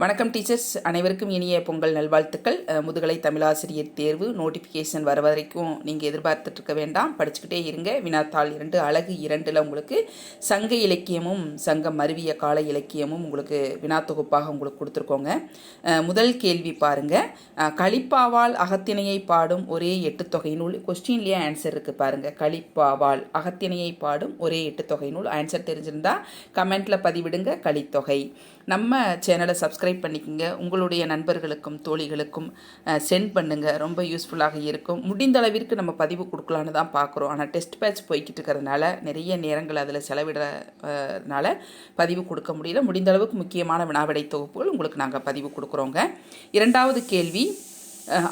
வணக்கம் டீச்சர்ஸ். அனைவருக்கும் இனிய பொங்கல் நல்வாழ்த்துக்கள். முதுகலை தமிழாசிரியர் தேர்வு நோட்டிஃபிகேஷன் வர வரைக்கும் நீங்கள் எதிர்பார்த்துட்டு இருக்க வேண்டாம். படிச்சுக்கிட்டே இருங்க. வினாத்தாள் இரண்டு அழகு இரண்டில் உங்களுக்கு சங்க இலக்கியமும் சங்கம் மருவிய கால இலக்கியமும் உங்களுக்கு வினா தொகுப்பாக உங்களுக்கு கொடுத்துருக்கோங்க. முதல் கேள்வி பாருங்கள் அஹ், அகத்திணையை பாடும் ஒரே எட்டு தொகை நூல். கொஸ்டின்லேயே ஆன்சர் இருக்குது பாருங்கள் களிப்பாவால் அகத்திணையை பாடும் ஒரே எட்டு தொகை நூல். ஆன்சர் தெரிஞ்சிருந்தா கமெண்ட்டில் பதிவிடுங்க. களித்தொகை நம்ம சேனலை சப்ஸ்கிரைப் பண்ணிக்கோங்க. உங்களுடைய நண்பர்களுக்கும் தோழிகளுக்கும் சென்ட் பண்ணுங்கள் ரொம்ப யூஸ்ஃபுல்லாக இருக்கும். முடிந்த அளவிற்கு நம்ம பதிவு கொடுக்கலான்னு தான் பார்க்குறோம். ஆனால் டெஸ்ட் பேட்ச் போய்கிட்டு இருக்கிறதுனால நிறைய நேரங்கள் அதில் செலவிடுறதுனால பதிவு கொடுக்க முடியல. முடிந்த அளவுக்கு முக்கியமான வினாவிடை தொகுப்புகள் உங்களுக்கு நாங்கள் பதிவு கொடுக்குறோங்க. இரண்டாவது கேள்வி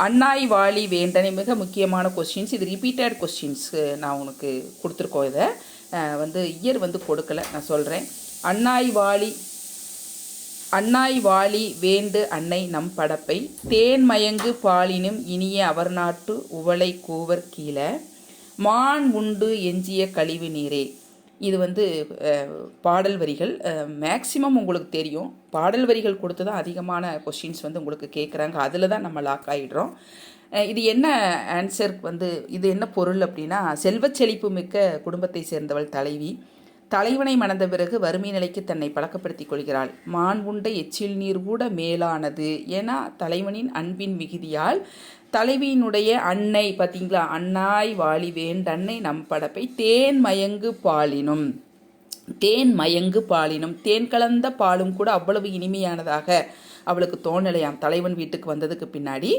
அண்ணாய் வாலி வேண்டனை மிக முக்கியமான கொஸ்டின்ஸ் இது ரிப்பீட்டட் கொஸ்டின்ஸ் நான் உனக்கு கொடுத்துருக்கோம் இதை. வந்து இயர் வந்து கொடுக்கல. நான் சொல்கிறேன் அண்ணாய் வாலி அன்னாய் வாலி வேண்டு அன்னை நம் படப்பை தேன் மயங்கு பாலினும் இனிய அவர் நாட்டு உவளை கூவர் கீழே மான் உண்டு எஞ்சிய கழிவு நீரே. இது வந்து பாடல் வரிகள். மேக்சிமம் உங்களுக்கு தெரியும். பாடல் வரிகள் கொடுத்து தான் அதிகமான கொஷின்ஸ் வந்து உங்களுக்கு கேட்குறாங்க அதில் தான் நம்ம லாக் ஆகிடுறோம் இது என்ன ஆன்சர் வந்து இது என்ன பொருள் அப்படின்னா செல்வச் செழிப்பு மிக்க குடும்பத்தை சேர்ந்தவள் தலைவி. தலைவனை மணந்த பிறகு வறுமை நிலைக்கு தன்னை பழக்கப்படுத்திக் கொள்கிறாள். மான் உண்ட எச்சில் நீர் கூட மேலானது என தலைவனின் அன்பின் மிகுதியால் தலைவியினுடைய அன்னை பார்த்தீங்களா அன்னாய் வாழி வேண்டன்னை நம் படப்பை தேன் மயங்கு பாலினும் தேன் மயங்கு பாலினும் தேன் கலந்த பாலும் கூட அவ்வளவு இனிமையானதாக அவளுக்கு தோணலையாம். தலைவன் வீட்டுக்கு வந்ததுக்கு பின்னாடி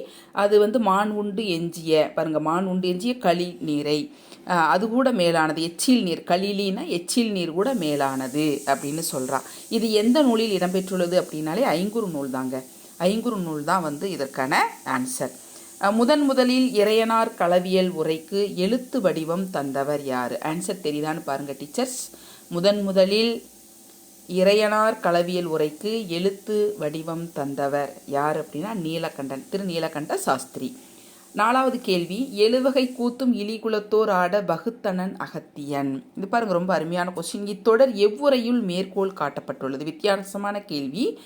அது வந்து மான் உண்டு எஞ்சிய பாருங்க மான் உண்டு எஞ்சிய களி நீரை. அது கூட மேலானது. எச்சில் நீர் களிலின்னா எச்சில் நீர் கூட மேலானது அப்படின்னு சொல்கிறான் இது எந்த நூலில் இடம்பெற்றுள்ளது அப்படின்னாலே ஐங்குறு நூல் தாங்க ஐங்குறு நூல் தான் வந்து இதற்கான ஆன்சர் முதன் முதலில் இறையனார் களவியல் உரைக்கு எழுத்து வடிவம் தந்தவர் யார்? ஆன்சர் தெரியுதான்னு பாருங்கள் டீச்சர்ஸ் முதன் முதலில் இறையனார் களவியல் உரைக்கு எழுத்து வடிவம் தந்தவர் யார் அப்படின்னா நீலகண்டன் திரு நீலகண்ட சாஸ்திரி. நாலாவது கேள்வி எழுவகை கூத்தும் இலிகுலத்தோர் ஆட பகுத்தனன் அகத்தியன். இது பாருங்க ரொம்ப அருமையான கொஸ்டின் இத்தொடர் எவ்வுரையுள் மேற்கோள் காட்டப்பட்டுள்ளது? வித்தியாசமான கேள்வி.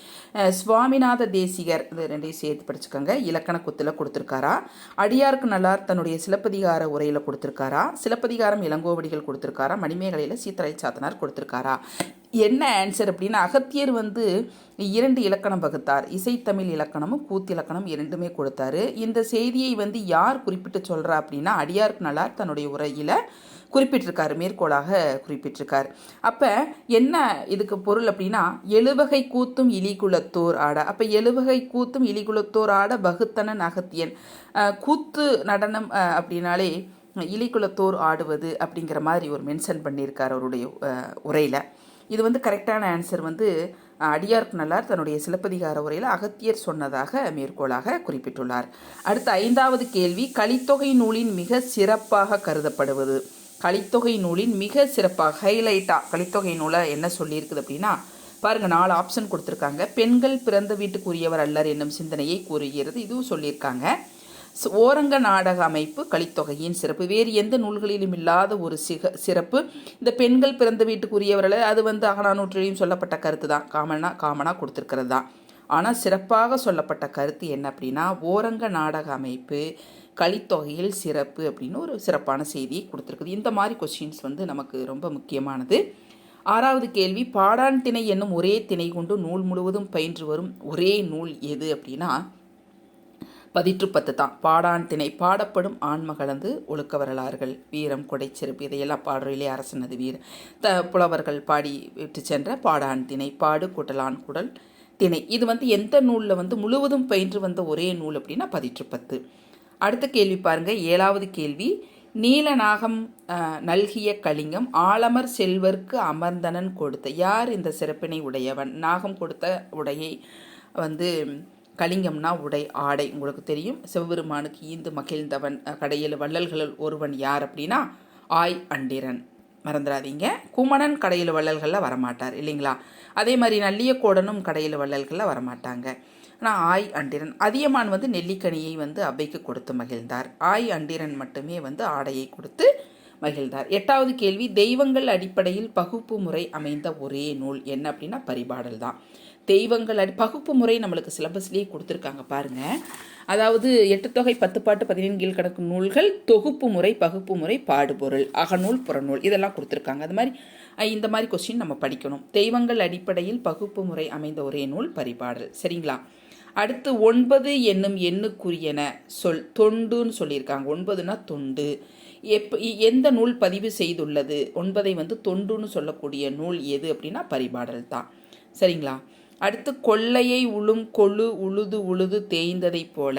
சுவாமிநாத தேசிகர் இது ரெண்டையும் சேர்த்து படிச்சுக்கோங்க. இலக்கண குத்தில் கொடுத்துருக்காரா? அடியாருக்கு நல்லார் தன்னுடைய சிலப்பதிகார உரையில் கொடுத்துருக்காரா? சிலப்பதிகாரம் இளங்கோவடிகள் கொடுத்துருக்காரா? மணிமேகலையில் சீத்தரை சாத்தனார் கொடுத்துருக்காரா? என்ன ஆன்சர் அப்படின்னா அகத்தியர் வந்து இரண்டு இலக்கணம் வகுத்தார் இசைத்தமிழ் இலக்கணமும் கூத்து இலக்கணம் இரண்டுமே கொடுத்தாரு. இந்த செய்தியை வந்து யார் குறிப்பிட்டு சொல்கிறா அப்படின்னா அடியாருக்கு நல்லார் தன்னுடைய உரையில் குறிப்பிட்டிருக்காரு மேற்கோளாக குறிப்பிட்டிருக்கார். அப்போ என்ன இதுக்கு பொருள் அப்படின்னா எழுவகை கூத்தும் இலிகுலத்தோர் ஆட. அப்போ எழுவகை கூத்தும் இலிகுலத்தோர் ஆட வகுத்தனன் அகத்தியன். கூத்து நடனம் அப்படின்னாலே இலிகுலத்தோர் ஆடுவது அப்படிங்கிற மாதிரி ஒரு மென்ஷன் பண்ணியிருக்கார் அவருடைய உரையில். இது வந்து கரெக்டான ஆன்சர் வந்து அடியார் நல்லார் தன்னுடைய சிலப்பதிகார உரையில் அகத்தியர் சொன்னதாக மேற்கோளாக குறிப்பிட்டுள்ளார். அடுத்த ஐந்தாவது கேள்வி கலித்தொகை நூலின் மிக சிறப்பாக கருதப்படுவது. கலித்தொகை நூலின் மிக சிறப்பாக ஹைலைட்டாக கலித்தொகை நூலை என்ன சொல்லியிருக்குது அப்படின்னா பாருங்க நாலு ஆப்ஷன் கொடுத்துருக்காங்க. பெண்கள் பிறந்த வீட்டுக்குரியவர் அல்லர் என்னும் சிந்தனையை கூறுகிறது. இதுவும் சொல்லியிருக்காங்க. ஓரங்க நாடக அமைப்பு கலித்தொகையின் சிறப்பு. வேறு எந்த நூல்களிலும் இல்லாத ஒரு சிக சிறப்பு. இந்த பெண்கள் பிறந்த வீட்டுக்குரியவர்கள் அது வந்து அகநானூற்றிலையும் சொல்லப்பட்ட கருத்து தான். காமனா காமனாக கொடுத்துருக்கிறது தான். ஆனால் சிறப்பாக சொல்லப்பட்ட கருத்து என்ன அப்படின்னா ஓரங்க நாடக அமைப்பு கலித்தொகையில் சிறப்பு அப்படின்னு ஒரு சிறப்பான செய்தியை கொடுத்துருக்குது. இந்த மாதிரி கொஸ்டின்ஸ் வந்து நமக்கு ரொம்ப முக்கியமானது. ஆறாவது கேள்வி பாடான் திணை என்னும் ஒரே திணை கொண்டு நூல் முழுவதும் பயின்று வரும் ஒரே நூல் எது அப்படின்னா பதிற்று பத்து தான். பாடான் திணை பாடப்படும் ஆண்மகளந்து ஒழுக்க வரலாறுகள். வீரம் கொடைச்சிறப்பு இதையெல்லாம் இதையெல்லாம் பாடுறையிலே அரசனது வீரம். த புலவர்கள் பாடி விட்டு சென்ற பாடான் திணை பாடு குடலான் குடல் திணை. இது வந்து எந்த நூலில் வந்து முழுவதும் பயின்று வந்த ஒரே நூல் அப்படின்னா பதிற்று பத்து அடுத்த கேள்வி பாருங்க. ஏழாவது கேள்வி. நீலநாகம் நல்கிய கலிங்கம் ஆலமர் செல்வர்க்கு அமர்ந்தனன் கொடுத்த யார் இந்த சிறப்பினை உடையவன்? நாகம் கொடுத்த உடையை வந்து கலிங்கம்னா உடை ஆடை. உங்களுக்கு தெரியும். சிவபெருமானுக்கு ஈந்து மகிழ்ந்தவன் கடையில் வள்ளல்களில் ஒருவன் யார் அப்படின்னா ஆய் அண்டிரன். மறந்துடாதீங்க. குமணன் கடையில் வள்ளல்களில் வரமாட்டார் இல்லைங்களா? அதே மாதிரி நல்லியக்கோடனும் கடையில் வள்ளல்களில் வரமாட்டாங்க. ஆனால் ஆய் அண்டிரன் அதியமான் வந்து நெல்லிக்கனியை வந்து அபைக்கு கொடுத்து மகிழ்ந்தார். ஆய் அண்டிரன் மட்டுமே வந்து ஆடையை கொடுத்து மகிழ்ந்தார். எட்டாவது கேள்வி தெய்வங்கள் அடிப்படையில் பகுப்பு முறை அமைந்த ஒரே நூல் என்ன அப்படின்னா பரிபாடல் தான் தெய்வங்கள் அடி பகுப்பு முறை நம்மளுக்கு சிலபஸ்லேயே கொடுத்துருக்காங்க பாருங்கள் அதாவது எட்டு தொகை பத்து பாட்டு பதினேழு கீழ்கணக்கு நூல்கள் தொகுப்பு முறை பகுப்பு முறை பாடுபொருள் அகநூல் புறநூல் இதெல்லாம் கொடுத்துருக்காங்க. அது மாதிரி இந்த மாதிரி கொஸ்டின் நம்ம படிக்கணும். தெய்வங்கள் அடிப்படையில் பகுப்பு முறை அமைந்த ஒரே நூல் பரிபாடல். சரிங்களா? அடுத்து ஒன்பது என்னும் எண்ணுக்குரியன சொல் தொண்டுன்னு சொல்லியிருக்காங்க. ஒன்பதுனா தொண்டு. எப் எந்த நூல் பதிவு செய்துள்ளது? ஒன்பதை வந்து தொண்டுன்னு சொல்லக்கூடிய நூல் எது அப்படின்னா பரிபாடல் தான். சரிங்களா? அடுத்து கொள்ளையை உளும் கொழு உழுது உழுது தேய்ந்ததைப் போல.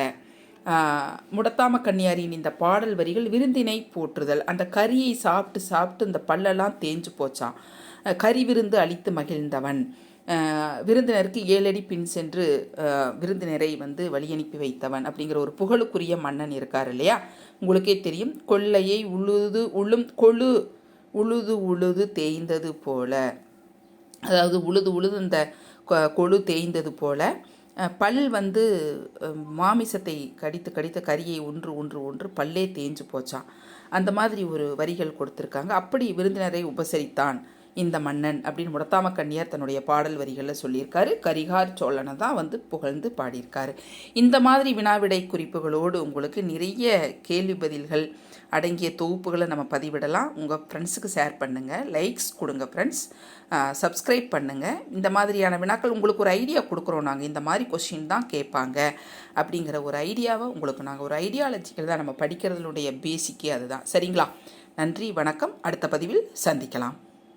முடத்தாம கன்னியாரியின் இந்த பாடல் வரிகள் விருந்தினை போற்றுதல். அந்த கறியை சாப்பிட்டு சாப்பிட்டு இந்த பல்லெல்லாம் தேஞ்சு போச்சான் கறி விருந்து அளித்து மகிழ்ந்தவன். விருந்தினருக்கு ஏழடி பின் சென்று விருந்தினரை வந்து வழியனுப்பி வைத்தவன் அப்படிங்கிற ஒரு புகழுக்குரிய மன்னன் இருக்கார் இல்லையா? உங்களுக்கே தெரியும் கொள்ளையை உழுது உளும் கொழு உழுது உழுது தேய்ந்தது போல. அதாவது உழுது உழுது இந்த கொழு தேய்ந்தது போல பல் வந்து மாமிசத்தை கடித்து கடித்த கரியை ஒன்று ஒன்று ஒன்று பல்லே தேஞ்சு போச்சான் அந்த மாதிரி ஒரு வரிகள் கொடுத்துருக்காங்க. அப்படி விருந்தினரை உபசரித்தான் இந்த மன்னன் அப்படின்னு முடத்தாம கண்ணியார் தன்னுடைய பாடல் வரிகளில் சொல்லியிருக்காரு. கரிகார் சோழனை தான் வந்து புகழ்ந்து பாடியிருக்காரு. இந்த மாதிரி வினாவிடை குறிப்புகளோடு உங்களுக்கு நிறைய கேள்வி பதில்கள் அடங்கிய தொகுப்புகளை நம்ம பதிவிடலாம். உங்கள் ஃப்ரெண்ட்ஸுக்கு ஷேர் பண்ணுங்கள் லைக்ஸ் கொடுங்க ஃப்ரெண்ட்ஸ் சப்ஸ்கிரைப் பண்ணுங்கள் இந்த மாதிரியான வினாக்கள் உங்களுக்கு ஒரு ஐடியா கொடுக்குறோம். நாங்கள் இந்த மாதிரி கொஷின் தான் கேட்பாங்க அப்படிங்கிற ஒரு ஐடியாவை உங்களுக்கு நாங்கள் ஒரு ஐடியாலஜிக்கல் தான் நம்ம படிக்கிறதுனுடைய பேசிக்கே அதுதான். சரிங்களா? நன்றி வணக்கம். அடுத்த பதிவில் சந்திக்கலாம்.